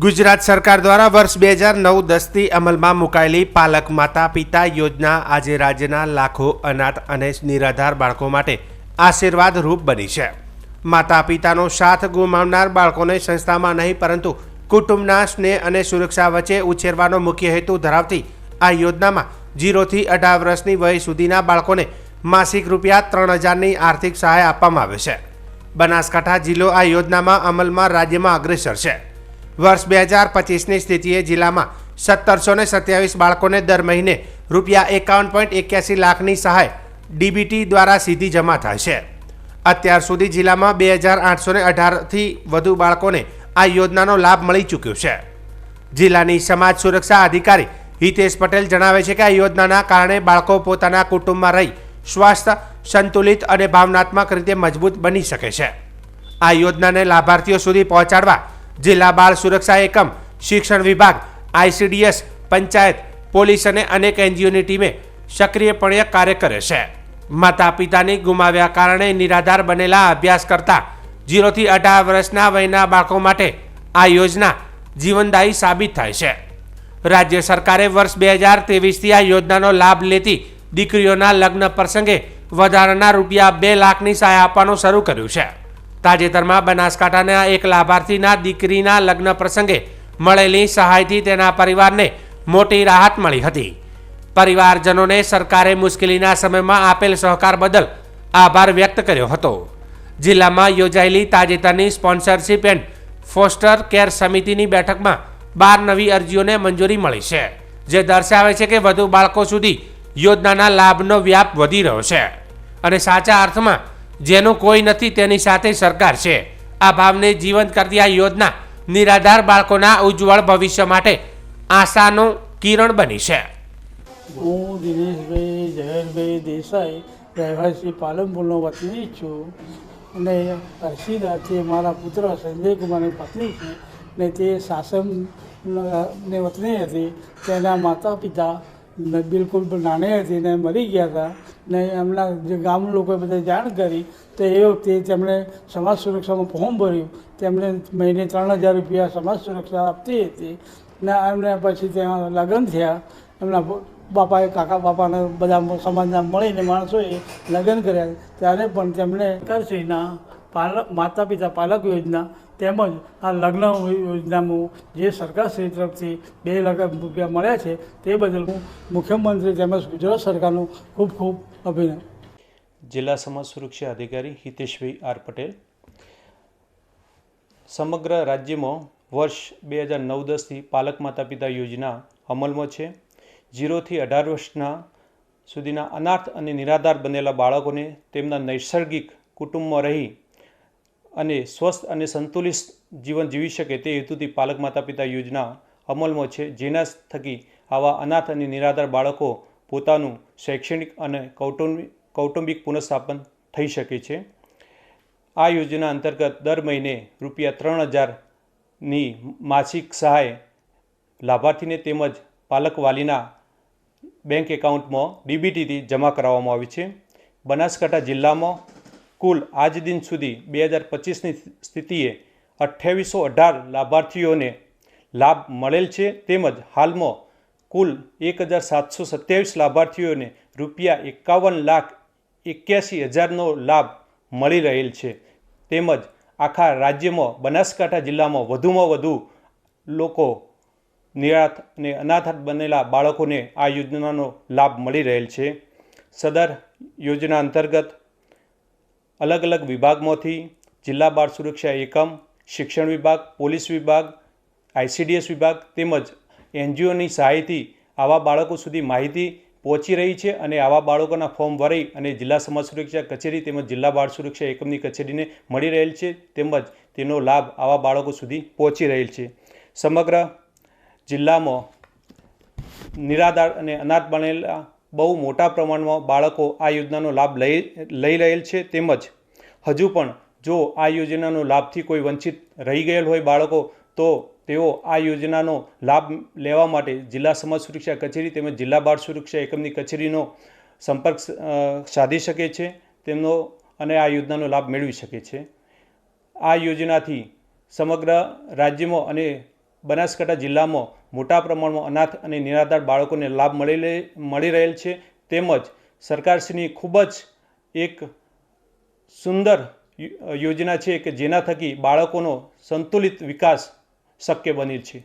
ગુજરાત સરકાર દ્વારા વર્ષ બે હજાર નવ દસથી અમલમાં મુકાયેલી પાલક માતા પિતા યોજના આજે રાજ્યના લાખો અનાથ અને નિરાધાર બાળકો માટે આશીર્વાદ રૂપ બની છે. માતા પિતાનો સાથ ગુમાવનાર બાળકોને સંસ્થામાં નહીં, પરંતુ કુટુંબના સ્નેહ અને સુરક્ષા વચ્ચે ઉછેરવાનો મુખ્ય હેતુ ધરાવતી આ યોજનામાં જીરોથી અઢાર વર્ષની વય સુધીના બાળકોને માસિક રૂપિયા ત્રણ હજારની આર્થિક સહાય આપવામાં આવે છે. બનાસકાંઠા જિલ્લો આ યોજનામાં અમલમાં રાજ્યમાં અગ્રેસર છે. વર્ષ બે હજાર પચીસની સ્થિતિએ જિલ્લામાં સત્તરસો ને સત્યાવીસ બાળકોને દર મહિને રૂપિયા એકાવન પોઈન્ટ એક્યાસી લાખની સહાય ડીબીટી દ્વારા સીધી જમા થાય છે. અત્યાર સુધી જિલ્લામાં બે હજાર આઠસો ને અઢારથી વધુ બાળકોને આ યોજનાનો લાભ મળી ચૂક્યો છે. જિલ્લાની સમાજ સુરક્ષા અધિકારી હિતેશ પટેલ જણાવે છે કે આ યોજનાના કારણે બાળકો પોતાના કુટુંબમાં રહી સ્વાસ્થ્ય સંતુલિત અને ભાવનાત્મક રીતે મજબૂત બની શકે છે. આ યોજનાને લાભાર્થીઓ સુધી પહોંચાડવા જિલ્લા બાળ સુરક્ષા એકમ, શિક્ષણ વિભાગ, આઈસીડીએસ, પંચાયત, પોલીસ અને અનેક એનજીઓની ટીમે સક્રિયપણે કાર્ય કરે છે. માતા પિતાની ગુમાવ્યા કારણે નિરાધાર બનેલા અભ્યાસ કરતા જીરોથી અઢાર વર્ષના વયના બાળકો માટે આ યોજના જીવનદાયી સાબિત થાય છે. રાજ્ય સરકારે વર્ષ બે હજાર ત્રેવીસથી આ યોજનાનો લાભ લેતી દીકરીઓના લગ્ન પ્રસંગે વધારાના રૂપિયા બે લાખની સહાય આપવાનું શરૂ કર્યું છે. તાજેતરમાં બનાસકાંઠાના એક લાભાર્થીના દીકરીના લગ્ન પ્રસંગે મળેલી સહાયથી તેના પરિવારને મોટી રાહત મળી હતી. પરિવારજનોને સરકારે મુશ્કેલીના સમયમાં આપેલ સહકાર બદલ આભાર વ્યક્ત કર્યો હતો. જિલ્લામાં યોજાયેલી તાજેતરની સ્પોન્સરશિપ એન્ડ ફોસ્ટર કેર સમિતિની બેઠકમાં બાર નવી અરજીઓને મંજૂરી મળી છે, જે દર્શાવે છે કે વધુ બાળકો સુધી યોજનાના લાભનો વ્યાપ વધી રહ્યો છે. અને સાચા અર્થમાં જેનું કોઈ નથી તેની સાથે સરકાર છે. આ ભાવને જીવંત કરતી આ યોજના નિરાધાર બાળકોના ઉજ્જવળ ભવિષ્ય માટે આશાનું કિરણ બની છે. હું દિનેશભાઈ ઝહેરભાઈ દેસાઈ, રહેવાસી પાલનપુરનો વતની છું અને હર્ષિદાથી મારા પુત્ર સંજયકુમારની પત્ની છે ને તે શાસન ને વતની હતી. તેના માતા પિતા બિલકુલ નાની હતી ને મરી ગયા હતા. ને એમના જે ગામ લોકોએ બધા જાણ કરી, તો એ વખતે તેમણે સમાજ સુરક્ષામાં ફોર્મ ભર્યું. તેમણે મહિને ત્રણ હજાર રૂપિયા સમાજ સુરક્ષા આપતી હતી. ને એમને પછી ત્યાં લગ્ન થયા. એમના બાપાએ, કાકા બાપાને બધા સમાજના મળીને માણસોએ લગ્ન કર્યા. ત્યારે પણ તેમણે સરકારશ્રીના પાલક માતા પિતા પાલક યોજના તેમજ આ લગ્ન યોજનામાં જે સરકારશ્રી તરફથી બે લાખ રૂપિયા મળ્યા છે તે બદલ હું મુખ્યમંત્રી તેમજ ગુજરાત સરકારનું ખૂબ ખૂબ અભિનંદન. જિલ્લા સમાજ સુરક્ષા અધિકારી હિતેશભાઈ આર પટેલ. સમગ્ર રાજ્યમાં વર્ષ બે હજાર નવ દસથી પાલક માતા પિતા યોજના અમલમાં છે. જીરોથી અઢાર વર્ષના સુધીના અનાથ અને નિરાધાર બનેલા બાળકોને તેમના નૈસર્ગિક કુટુંબમાં રહી અને સ્વસ્થ અને સંતુલિત જીવન જીવી શકે તે હેતુથી પાલક માતા પિતા યોજના અમલમાં છે. જેના થકી આવા અનાથ અને નિરાધાર બાળકો પોતાનું શૈક્ષણિક અને કૌટુંબિક કૌટુંબિક પુનઃસ્થાપન થઈ શકે છે. આ યોજના અંતર્ગત દર મહિને રૂપિયા ત્રણ હજારની માસિક સહાય લાભાર્થીને તેમજ પાલક વાલીના બેંક એકાઉન્ટમાં ડીબીટીથી જમા કરાવવામાં આવી છે. બનાસકાંઠા જિલ્લામાં કુલ આજ દિન સુધી બે હજાર પચીસની સ્થિતિએ અઠ્યાવીસો અઢાર લાભાર્થીઓને લાભ મળેલ છે. તેમજ હાલમાં કુલ એક હજાર સાતસો સત્યાવીસ લાભાર્થીઓને રૂપિયા એકાવન લાખ એક્યાસી હજારનો લાભ મળી રહેલ છે. તેમજ આખા રાજ્યમાં બનાસકાંઠા જિલ્લામાં વધુમાં વધુ લોકો નિરાથ અને અનાથ બનેલા બાળકોને આ યોજનાનો લાભ મળી રહેલ છે. સદર યોજના અંતર્ગત અલગ અલગ વિભાગમાંથી જિલ્લા બાળ સુરક્ષા એકમ, શિક્ષણ વિભાગ, પોલીસ વિભાગ આઈસીડીએસ વિભાગ તેમજ એનજીઓની સહાયથી આવા બાળકો સુધી માહિતી પહોંચી રહી છે અને આવા બાળકોના ફોર્મ ભરી અને જિલ્લા સમાજ સુરક્ષા કચેરી તેમજ જિલ્લા બાળ સુરક્ષા એકમની કચેરીને મળી રહેલ છે તેમજ તેનો લાભ આવા બાળકો સુધી પહોંચી રહેલ છે. સમગ્ર જિલ્લામાં નિરાધાર અને અનાથ બનેલા બહુ મોટા પ્રમાણમાં બાળકો આ યોજનાનો લાભ લઈ લઈ રહેલ છે. તેમજ હજુ પણ જો આ યોજનાનો લાભથી કોઈ વંચિત રહી ગયેલ હોય બાળકો, તો તેઓ આ યોજનાનો લાભ લેવા માટે જિલ્લા સમાજ સુરક્ષા કચેરી તેમજ જિલ્લા બાળ સુરક્ષા એકમની કચેરીનો સંપર્ક સાધી શકે છે. તેમનો અને આ યોજનાનો લાભ મેળવી શકે છે. આ યોજનાથી સમગ્ર રાજ્યમાં અને બનાસકાંઠા જિલ્લામાં મોટા પ્રમાણમાં અનાથ અને નિરાધાર બાળકોને લાભ મળી મળી રહેલ છે. તેમજ સરકારશ્રીની ખૂબ જ એક સુંદર યોજના છે કે જેના થકી બાળકોનો સંતુલિત વિકાસ શક્ય બને છે.